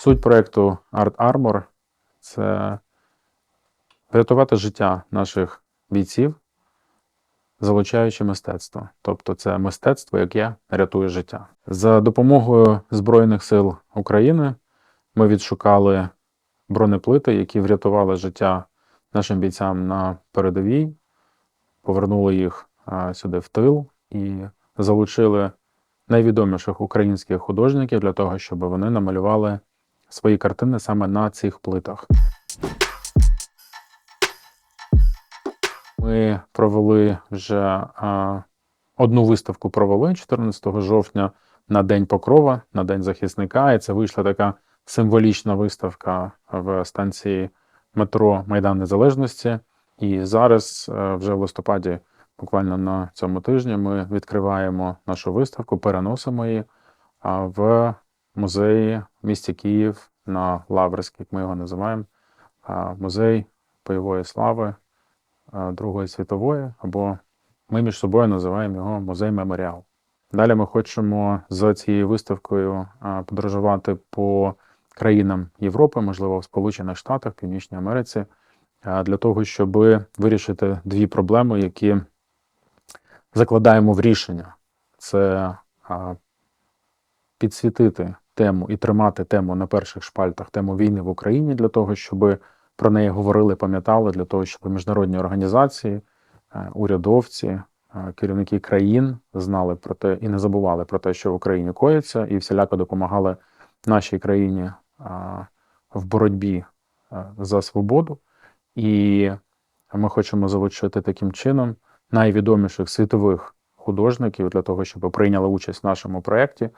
Суть проєкту Art Armor – це врятувати життя наших бійців, залучаючи мистецтво. Тобто це мистецтво, яке рятує життя. За допомогою Збройних сил України ми відшукали бронеплити, які врятували життя нашим бійцям на передовій, повернули їх сюди в тил і залучили найвідоміших українських художників для того, щоб вони намалювали свої картини саме на цих плитах. Ми провели вже а, одну виставку провели 14 жовтня на День Покрова, на День захисника. І це вийшла така символічна виставка в станції метро Майдан Незалежності. І зараз, е, вже в листопаді, буквально на цьому тижні, ми відкриваємо нашу виставку, переносимо її в музеї в місті Київ на Лаврській, як ми його називаємо, музей бойової слави Другої світової, або ми між собою називаємо його музей меморіал. Далі ми хочемо з цією виставкою подорожувати по країнам Європи, можливо, в Сполучених Штатах, Північній Америці, для того, щоб вирішити дві проблеми, які закладаємо в рішення. Це підсвітити тему і тримати тему на перших шпальтах, тему війни в Україні для того, щоб про неї говорили, пам'ятали, для того, щоб міжнародні організації, е, урядовці, е, керівники країн знали про те і не забували про те, що в Україні коїться, і всіляко допомагали нашій країні в боротьбі е, за свободу. І ми хочемо залучити таким чином найвідоміших світових художників для того, щоб прийняли участь в нашому проєкті,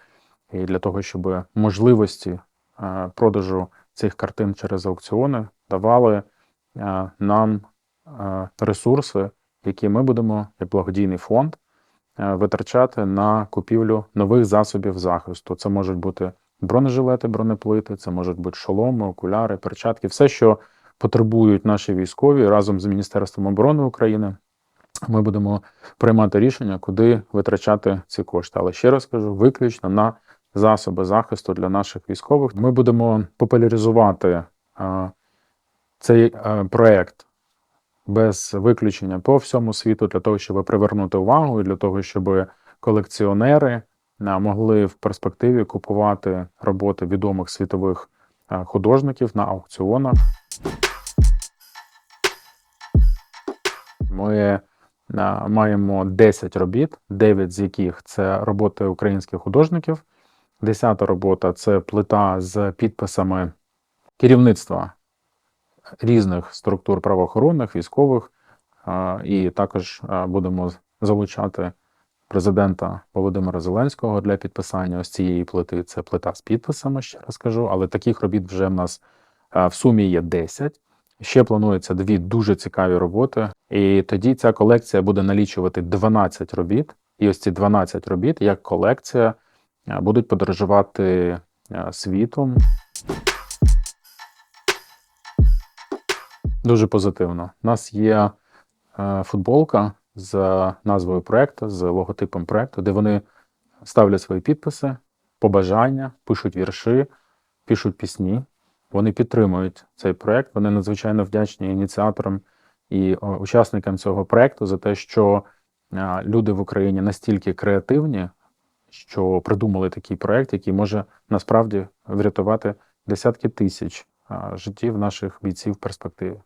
і для того, щоб можливості е, продажу цих картин через аукціони давали е, нам е, ресурси, які ми будемо, як благодійний фонд, витрачати на купівлю нових засобів захисту. Це можуть бути бронежилети, бронеплити, це можуть бути шоломи, окуляри, перчатки, все, що потребують наші військові разом з Міністерством оборони України. Ми будемо приймати рішення, куди витрачати ці кошти. Але ще раз кажу, виключно на засоби захисту для наших військових. Ми будемо популяризувати а, цей а, проект без виключення по всьому світу для того, щоб привернути увагу, і для того, щоб колекціонери а, могли в перспективі купувати роботи відомих світових художників на аукціонах. Ми маємо 10 робіт, 9 з яких це роботи українських художників. Десята робота це плита з підписами керівництва різних структур правоохоронних, військових, і також будемо залучати президента Володимира Зеленського для підписання ось цієї плити. Це плита з підписами, ще раз кажу, але таких робіт вже в нас в сумі є 10. Ще планується дві дуже цікаві роботи. І тоді ця колекція буде налічувати 12 робіт. І ось ці 12 робіт як колекція будуть подорожувати е, світом. Дуже позитивно. У нас є е, футболка з назвою проекту, з логотипом проекту, де вони ставлять свої підписи, побажання, пишуть вірші, пишуть пісні. Вони підтримують цей проект. Вони надзвичайно вдячні ініціаторам і учасникам цього проекту за те, що люди в Україні настільки креативні, що придумали такий проект, який може насправді врятувати десятки тисяч життів наших бійців в перспективі.